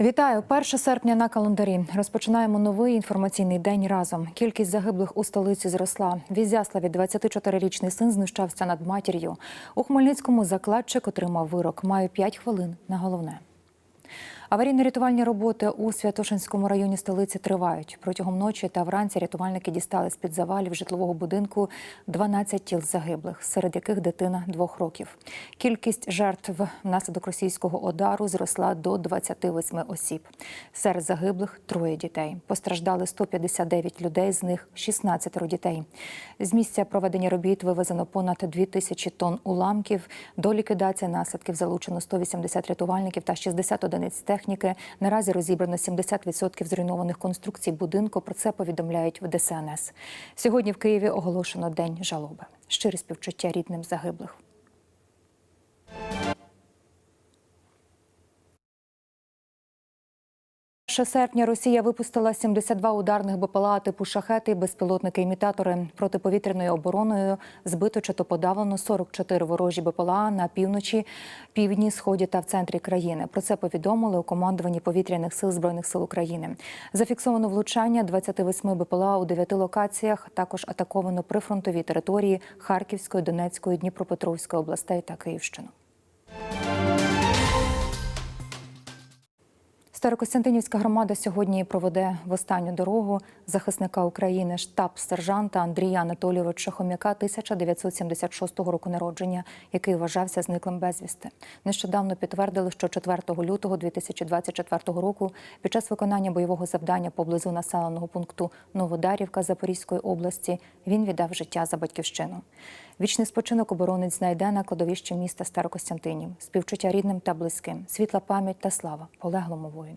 Вітаю 1 серпня на календарі. Розпочинаємо новий інформаційний день разом. Кількість загиблих у столиці зросла. В Ізяславі 24-річний син знущався над матір'ю. У Хмельницькому закладчик отримав вирок. Маю 5 хвилин на головне. Аварійно-рятувальні роботи у Святошинському районі столиці тривають. Протягом ночі та вранці рятувальники дістали з-під завалів житлового будинку 12 тіл загиблих, серед яких дитина двох років. Кількість жертв внаслідок російського удару зросла до 28 осіб. Серед загиблих троє дітей. Постраждали 159 людей, з них 16 дітей. З місця проведення робіт вивезено понад 2 тисячі тонн уламків. До ліквідації наслідків залучено 180 рятувальників та 60 одиниць. Наразі розібрано 70% зруйнованих конструкцій будинку. Про це повідомляють в ДСНС. Сьогодні в Києві оголошено день жалоби. Щирі співчуття рідним загиблих. Серпня Росія випустила 72 ударних БПЛА типу шахети, безпілотники-імітатори. Протиповітряною обороною збито чи то подавлено 44 ворожі БПЛА на півночі, півдні, сході та в центрі країни. Про це повідомили у командуванні повітряних сил збройних сил України. Зафіксовано влучання 28 БПЛА у 9 локаціях. Також атаковано прифронтові території Харківської, Донецької, Дніпропетровської областей та Київщину. Старокостянтинівська громада сьогодні проведе в останню дорогу захисника України штаб-сержанта Андрія Анатолійовича Хом'яка 1976 року народження, який вважався зниклим безвісти. Нещодавно підтвердили, що 4 лютого 2024 року під час виконання бойового завдання поблизу населеного пункту Новодарівка Запорізької області він віддав життя за батьківщину. Вічний спочинок оборонець знайде на кладовищі міста Старокостянтинів, співчуття рідним та близьким, світла пам'ять та слава полеглому воїну.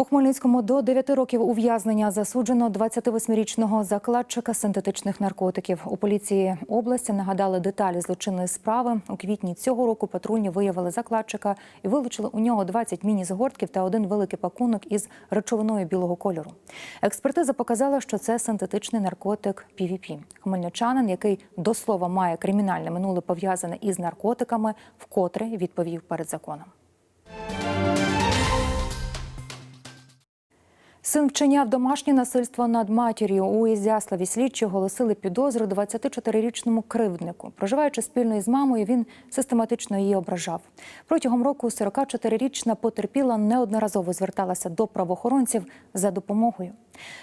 У Хмельницькому до 9 років ув'язнення засуджено 28-річного закладчика синтетичних наркотиків. У поліції області нагадали деталі злочинної справи. У квітні цього року патрульні виявили закладчика і вилучили у нього 20 міні-згортків та один великий пакунок із речовиною білого кольору. Експертиза показала, що це синтетичний наркотик PVP. Хмельничанин, який до слова має кримінальне минуле пов'язане із наркотиками, вкотре відповів перед законом. Син вчиняв домашнє насильство над матір'ю. У Ізяславі слідчі оголосили підозру 24-річному кривднику. Проживаючи спільно із мамою, він систематично її ображав. Протягом року 44-річна потерпіла неодноразово зверталася до правоохоронців за допомогою.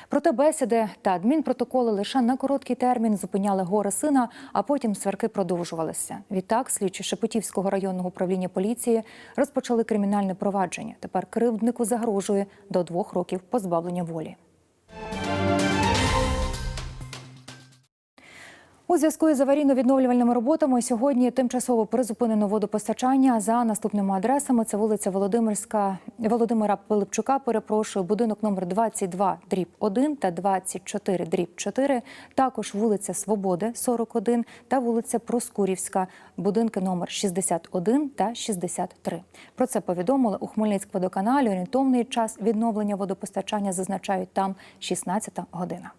Проте бесіди та адмінпротоколи лише на короткий термін зупиняли горе сина, а потім сварки продовжувалися. Відтак, слідчі Шепетівського районного управління поліції розпочали кримінальне провадження. Тепер кривднику загрожує до двох років позбавлення волі. У зв'язку із аварійно-відновлювальними роботами сьогодні тимчасово призупинено водопостачання за наступними адресами. Це вулиця Володимирська Володимира Пилипчука. Перепрошую, будинок номер 22 дріб 1 та 24 дріб 4. Також вулиця Свободи 41 та вулиця Проскурівська, будинки номер 61 та 63. Про це повідомили у Хмельницькводоканалі. Орієнтовний час відновлення водопостачання зазначають там 16 година.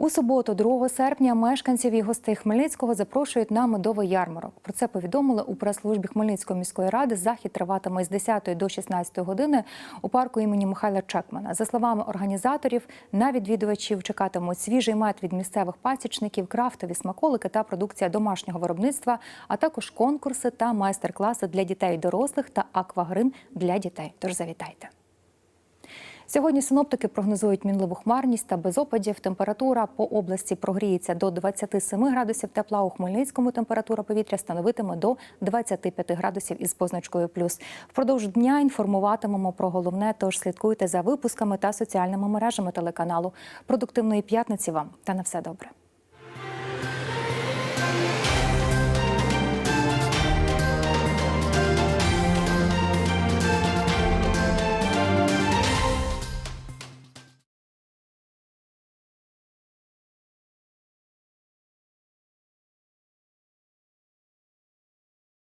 У суботу, 2 серпня, мешканців і гостей Хмельницького запрошують на медовий ярмарок. Про це повідомили у прес-службі Хмельницької міської ради. Захід триватиме з 10 до 16 години у парку імені Михайла Чекмана. За словами організаторів, на відвідувачів чекатимуть свіжий мед від місцевих пасічників, крафтові смаколики та продукція домашнього виробництва, а також конкурси та майстер-класи для дітей дорослих та аквагрим для дітей. Тож завітайте. Сьогодні синоптики прогнозують мінливу хмарність та без опадів. Температура по області прогріється до 27 градусів тепла. У Хмельницькому температура повітря становитиме до 25 градусів із позначкою плюс. Впродовж дня інформуватимемо про головне, тож слідкуйте за випусками та соціальними мережами телеканалу. Продуктивної п'ятниці вам та на все добре.